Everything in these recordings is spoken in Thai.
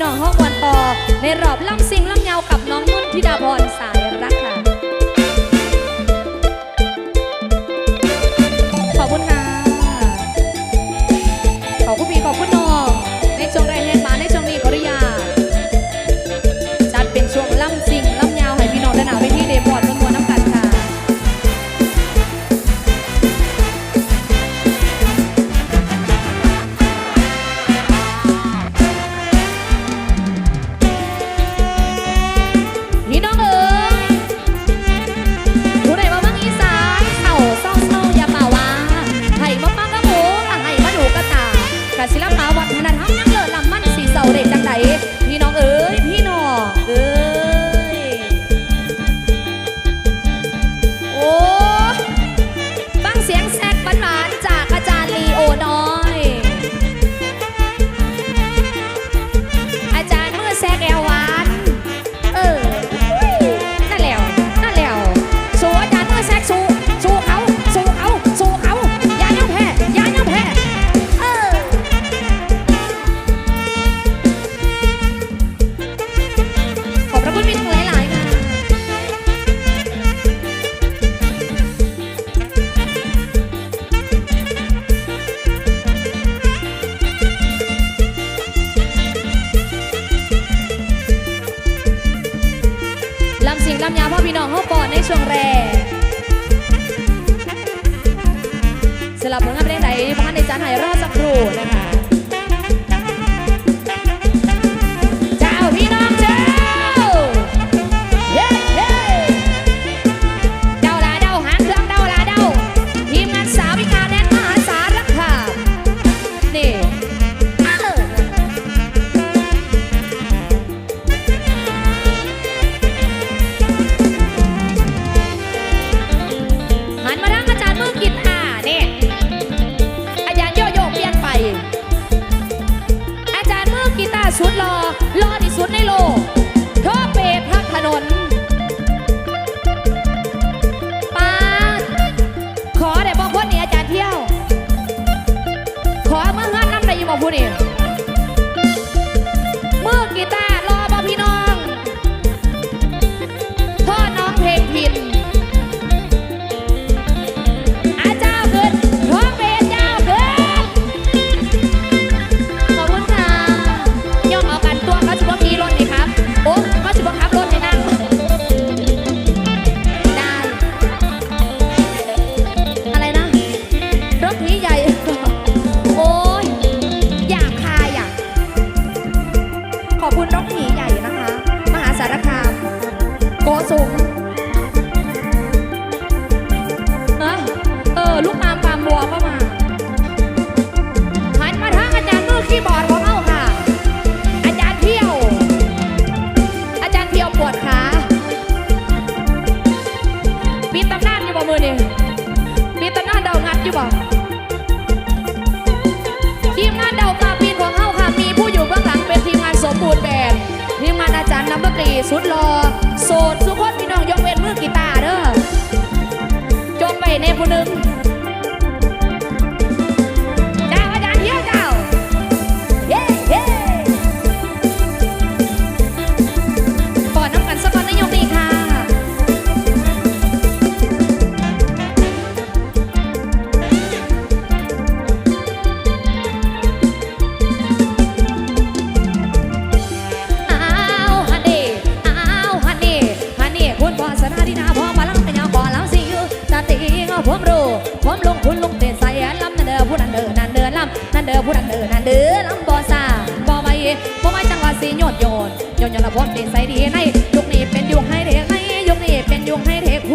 น้องห้องวันต่อในรอบล่ำ ผลงานเพลงไหนพันในจานไหารอสักครู่นะคะ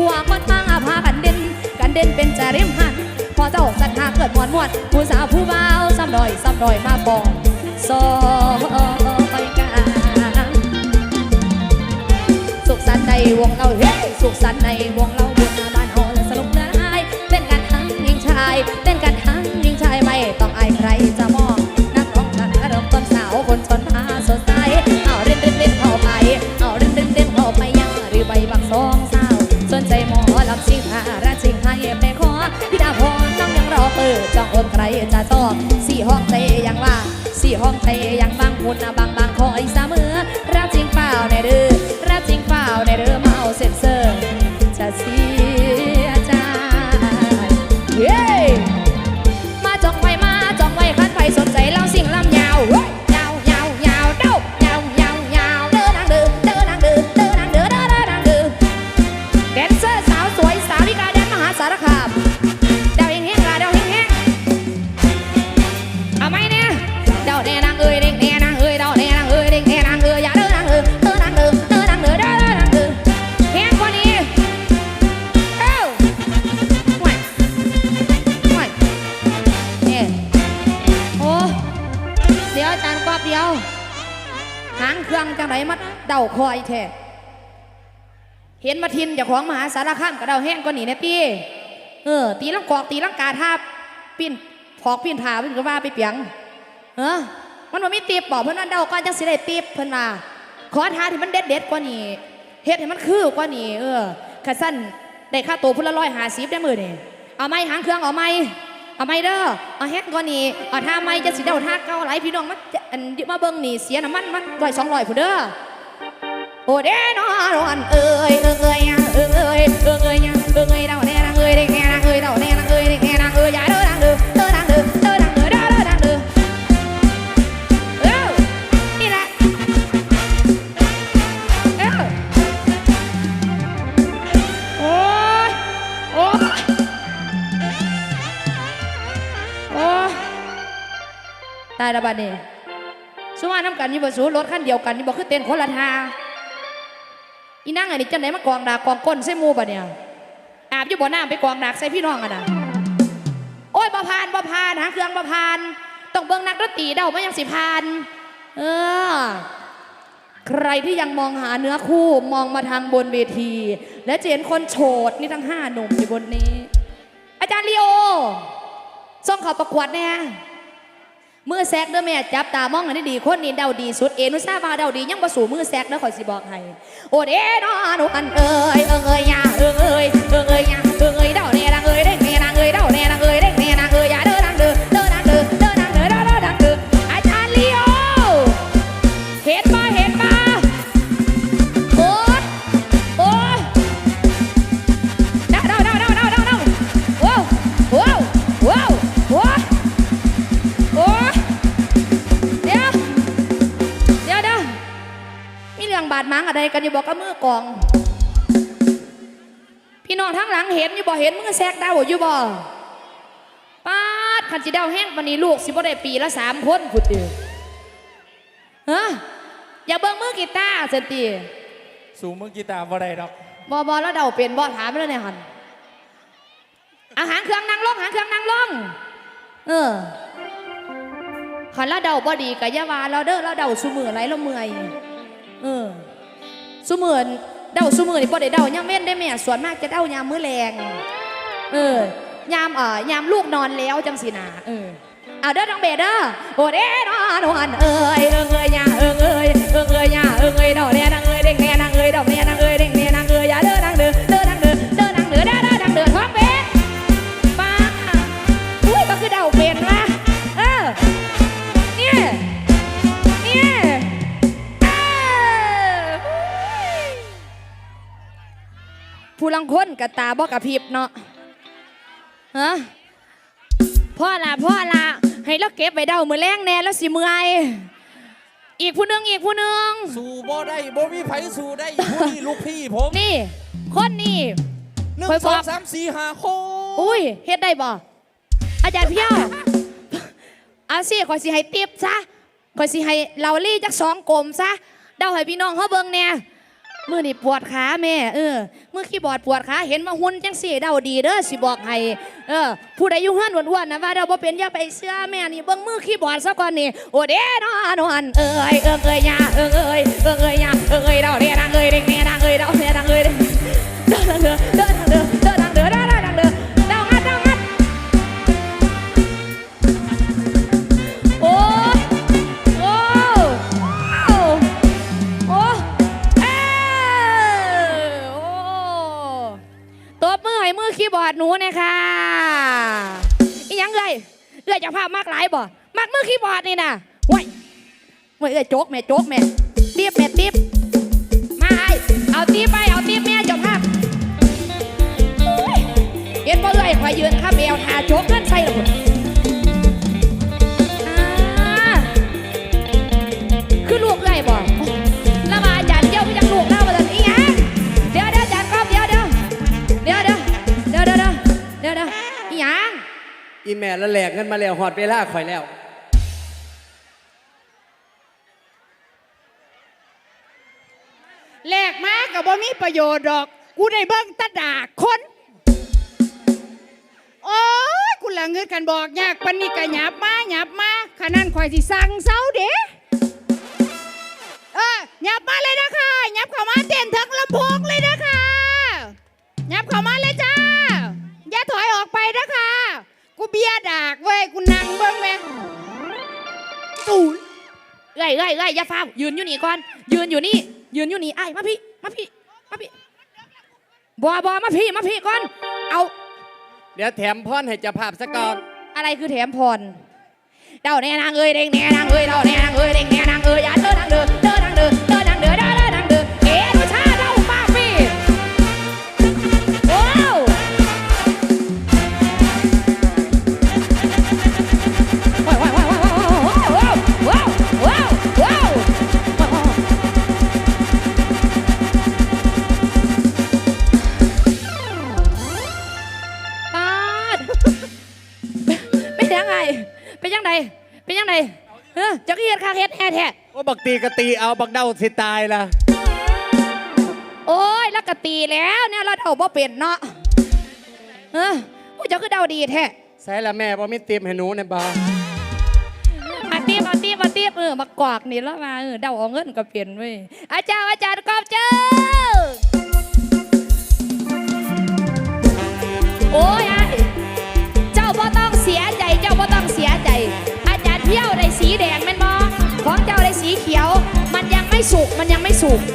วก้อนตางอาพากันเด่นกันเด่นเป็นจะริมหันพอเจ้าสัตหาเกิดมวนมวนผู้สาวผู้บ่าวซ้ำดอยซ้ำดอยมาบองซอยกาสุขสันต์ในวงเราเฮ้สุขสันต์ในวงเราบนบ้านหอสนุกนะไอเล่นกันทั้งหญิงชายเล่นกันทั้งหญิงชายไม่ต้องอายใคร ของเตยังบางคนนะบางบางคอยซ้ เห็นมาทินเจ้าของมหาสารคามกับเดาแห้งก็หนีนะพี่เออ ตีลังกอกตีลังกาท่าปิ้นพอกปิ้นผาเพิ่นก็ว่าไปเปียงเออมันบ่มีตีบบอกเพิ่นว่าเดาก่อนจังสิได้ตีบเพิ่นว่าขอท้าที่มันเด็ดเด็ดกว่านี้เฮ็ดให้มันคือกว่านี้เออขัดสั้นได้ค่าตัวพุ่นละร้อยห้าสิบได้มือนี่เอาไหมหางเครื่องเอาไหมเอาไม่เด้อเอาแฮกก่อนนี่เอาท่าไม่จะสิเดาท่าเก่าไหลพี่น้องมาจะอันมาเบิ่งนี่เสียน้ำมันมันร้อยสองร้อยผู้เด้อโอ้เด้นอนอนเอ้ยเอ้ยเอ้ยยังเออเออ ยยังยเอ้ยเดาแน่นางเอ้ยเด็กแน่นางเอ้ยเดาแน่นางเอ้ยเด็กแน่นางเอ้ยอย่าเด้อนางเด้อเด้อนางเด้อเด้อนางเด้อเด้อเด้อนางเด้อเออนี่แหละเออโอ้ยโอ้ยโอ้ตายและบัดนี้สมาน้ำกันอยู่บ่สูรถคันเดียวกันอยู่บ่คือเต้นคนละทางอีนั่งอันนี้จังไหนมากองดากองก้นใส่หมูบัดเนี่ย อาบอยู่บ่อน้ำไปกองหนักใส่พี่น้องกันนะโอ้ยบ่พานบ่พานหาเครื่องบ่พานต้องเบิ้งนักดนตรีเดาไม่ยังสิพาน เออ ใครที่ยังมองหาเนื้อคู่มองมาทางบนเวที และเจนคนโฉดนี่ทั้งห้าหนุ่มอยู่บนนี้ อาจารย์ลีโอส่งขาประกวดแน่ มือแซกเด้อแม่จับตามองอันได้ดีคนนี้เดาดีสุดเอนุซาบาเดาดียังบ่สู่มือแซกเด้อขอยสิบอกให้โอ้เด้นอหนูอันเอ้ยเอิงเอ้ยยาเอิงเอ้ยเอิงเอ้ยยา เรื่องบาดหมางอะไรกันอยู่บอกกับมือกอง พี่น้องทั้งหลังเห็นอยู่บ่เห็นมือแซกเดาอยู่บ่ป้าดขันจิเดาแห้งปานนี้ลูกสิบ่ได้ปีละสามคนพุดเดียวฮะอย่าเบิ่งมือกีตาร์เซนตีสูงมือกีตาร์บ่ได้ดอกบอบอแล้วเดาเป็นบอถามไปเลยเนี่ยหันอาหารเครื่องนางลงหางเครื่องนางลงเออขันแล้วเดาบ่ดีกับยาวาเราเด้อเราเดาสุมือไรเราเมื่อยเออ สุมือเดาสุมือนี่บ่ได้เดายามเว้นได้แม่ส่วนมากจะเดายามมื้อแรงเออยามเอ่อยามลูกนอนแล้วจังสินะเออเอาเด้อน้องเบดเด้อโอ้เด้นอนวันเอ้ยเอิงเอ้ยยาเอ้ยเอ้ยเอิงเอ้ยยาเอ้ยเอ้ยดอกแน่างเอ้ยเด้งแน่นางเอ้ยดอกแน่นาเอ้ยเด้ง ผู้ลังคนกับตาบ่กับพริบเนาะฮะพ่อละพ่อละให้เราเก็บไว้เดามือแรงแน่แล้วสิเมื่อยอีกผู้หนึงอีกผู้หนึงสู้บ่ได้บ่มีไผสู้ได้ผู้นี่ลูกพี่ผมนี่ คนนี่หนึ่งค่อยสบอองกสามสี่ห้าหกอุ้ยเฮ็ดได้บ่อาจารย์เพียวเอาสิขอยสิให้ติปซะขอยสิให้เราลี่จักสองกลมซะเดาให้พี่น้องเขาเบิ่งแน่ มือนี่ปวดขาแม่เออมือขี้บอดปวดขาเห็นมาหุ่นจังสี่เดาดีเด้อสิบอกให้เออผู้ใดอยู่เฮือนอ้วนๆนะว่าเดาบ่เป็นอย่าไปเชื่อแม่นี่เบิ่งมือขี้บอดซะก่อนนี่โอ้เด้นอนอนเอ้ยเอ้ยเอ้ยยาเอ้ยเอ้ยเอิงเอ้ยยาเอ้ยเดาเด้นางเอ้ยเด้งเด้นางเอ้ยเดาเด้นางเอ้ยเด้งเดินทางเด้อเดินทางเด้อเด้อ มือคีย์บอร์ดหนูเนี่ยค่ะอีหยังเลยเอื้อยจะภาพมากหลายบ่มากมือคีย์บอร์ดนี่นะห้วยแหมอ้ยเอ้ยโจกแม่โจกแม่ตีบแม่ตีบมาไอเอาตีบไปเอาตีบแม่เจ้าภาพเอ็นบ่เอ้ยคอยยืนข้าแมวทาโจกเงินใส่หรอก ยวอีหยังอีแม่ละแหลกเงินมาแล้วหอดเวลาข่อยแล้วแลกมากับบ่มีประโยชน์ดอก กูได้เบิ่งแตะดากคนโอ้ยกูละเงินกันบอกยากปันนี้ก็หยับมาหยับมาขนาดข่อยสิสั่งเซาเด้เออหยับมาเลยนะคะหยับเข้ามาเต้นทั้งลำโพงเลยนะคะหยับเข้ามาเลย นะคะกูเบียดากเว้ย กูนั่งเบิ่งแม่ตูนเอ้ยเอ้ยเอ้ยอย่าฟ้าวยืนอยู่นี่ก่อน ยืนอยู่นี่ ยืนอยู่นี่ไอ้ายมาพี่ มาพี่ มาพี่บอบอมาพี่ มาพี่ก่อน เอา เดี๋ยวแถมพรให้เจ้าภาพซะก่อน อะไรคือแถมพรเดาแน่นางเอ้ยเด้งแน่นางเอ้ยเดาแน่นางเอ้ยเด้งแน่นางเอ้ยอย่าเดินนางเด้อเดินนางเด้อ ตีกะตีเอาบักเด้าสิตายละโอ้ยแล้วก็ตีแล้วเนี่ยเราเดาบ่เป็นเนาะเออโอ้ยเจ้าคือเดาดีแท้ใส่ละแม่บ่มีเตรียมให้หนูเนี่ยบ่มาตีมาตีมาตีเออมากวากนี่แล้วมาเออเดาเอาเงินก็เปลี่ยนเว้ยอาจารย์อาจารย์กอบเจ้า สุกมันยังไม่สุกอีก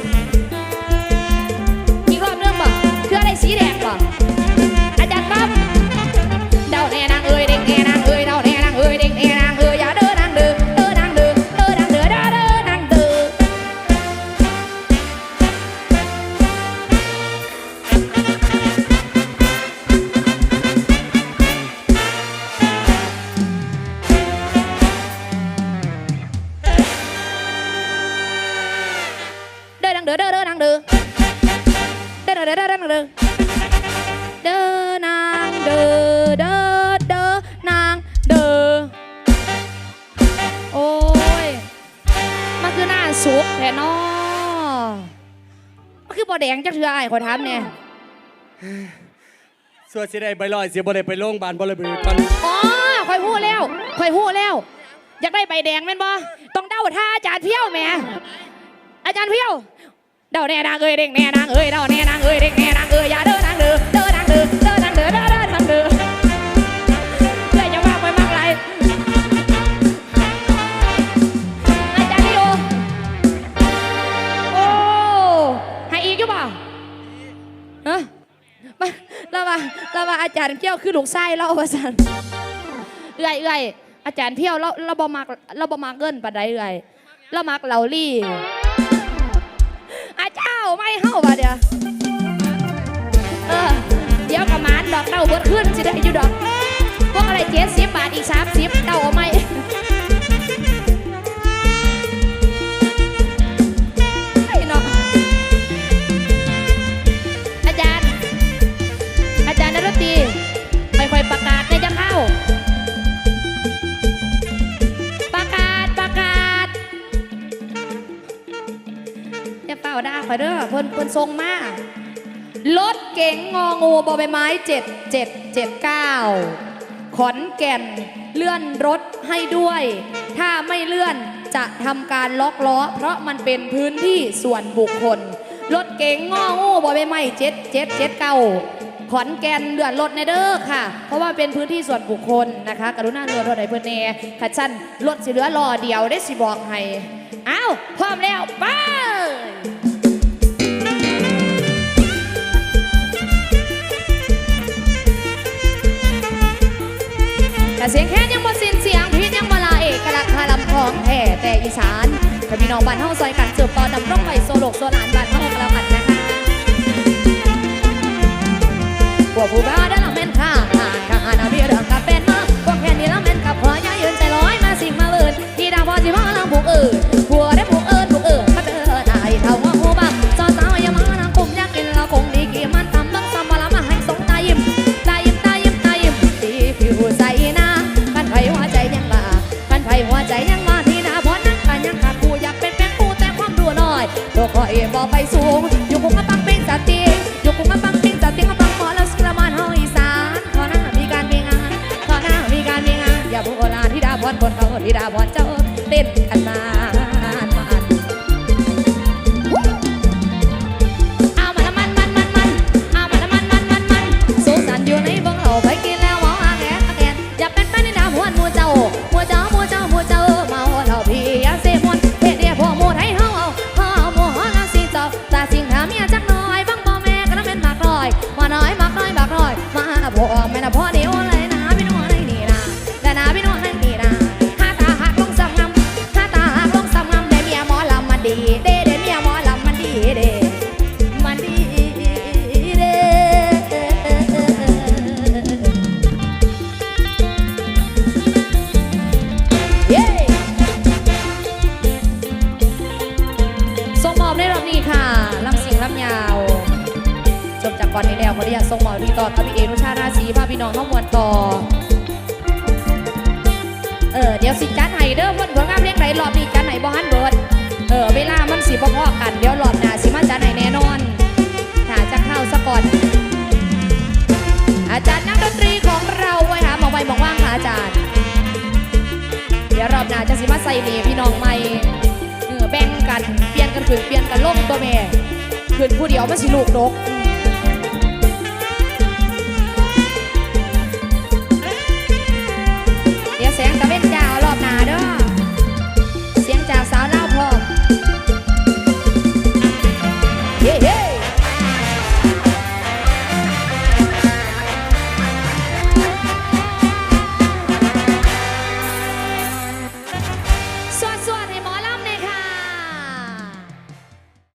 จักเทื่อไอ้ขอยถามแน่ส่วนสิได้ใบลอยสิบ่ได้ไปโรงพยาบาลบ่เลยไปก่อนอ๋อข่อยหู้แล้วข่อยหู้แล้ว อยากได้ใบแดงแม่นบ่ต้องเดาท่าอาจารย์เพี้ยวแหม่อาจารย์เพี้ยวเดาแน่นางเอ้ยเด้งแน่นางเอ้ยเดาแน่นางเอ้ยเด้งแน่นางเอ้ยอย่าเด้อนางเด้อเด้อนางเด้อ เราว่าเราว่าอาจารย์เพี้ยวคือลูกไส้เราว่าสันเอื่อยเอื่อยอาจารย์เพี้ยวเราเราบ่มักเราบ่มักเงินปานใดเอื่อยเรามักเหล่าลี่อาเจ้าไม่เฮาบ่เดี๋ยวเออเดี๋ยวกระมานดอกเต้าเบิดขึ้นสิได้อยู่ดอกพวกอะไรเจ็ดสิบบาทอีกสามสิบเต้าเอาไหม อย่าเป่าด่าขอยเด้อเพิ่นเพิ่นทรงมารถเก๋งงองูบอใบไม้เจ็ดเจ็ดเจ็ดเก้าขอนแก่นเลื่อนรถให้ด้วย ถ้าไม่เลื่อนจะทำการล็อกล้อ เพราะมันเป็นพื้นที่ส่วนบุคคล รถเก๋งงองูบอใบไม้เจ็ดเจ็ดเจ็ดเก้าขอนแก่นเดือดรถในเด้อค่ะ เพราะว่าเป็นพื้นที่ส่วนบุคคลนะคะ กรุณาเรือรถในเพื่อนแน่ขัดชั้นรถสิเหลือรอเดียวได้สิบอกให้อ้าวพร้อมแล้วไป สานพี่น้องบ้านเฮาซอยกันสืบต่อดำรงไว้โซโลกโซลานบ้านเฮาก็แล้วกันนะคะพวกผู้บ้าได้ละเม่นข้าอ่านข้าอานเอาเบียร์เรื่องกับเป็นมาพวกแค่นี้ละเม่นกับขออย่ายืนใจลอยมาสิ่งมาเลินที่ดาวพอสิมาลังผูกเอิญ ไปสูง อยู่คงมาปังเป็นสติอยู่คงมาปังเป็นสติกระปังหมอแล้วสกระมานเฮาอีสานขอหน้ามีการมีงานขอหน้ามีการมีงานอย่าบุกโอลาที่ดาพรบนเขาที่ดาพรเจ้า นี้แล้วขออนุญาตส่งมอบที่ต่อกับพี่เอนุชาราศีพาพี่น้องเข้ามวนต่อ เออเดี๋ยวสิจัดให้เด้อเพิ่นผลงานเพลงไหนรอบนี้จัดให้บ่ฮันเบิดเออเวลามันสิบ่พอกันเดี๋ยวรอบหน้าสิมาจัดให้แน่นอนถ้าจะเข้าซะก่อน อาจารย์นักดนตรีของเราไว้หาหมองไว้หมองว่างค่ะอาจารย์ เดี๋ยวรอบหน้าจะสิมาใส่เนพี่น้องใหม่เออแบ่งกันเปลี่ยนกันขึ้นเปลี่ยนกันลงตัวแม่ขึ้นผู้เดียวมันสิลูกดก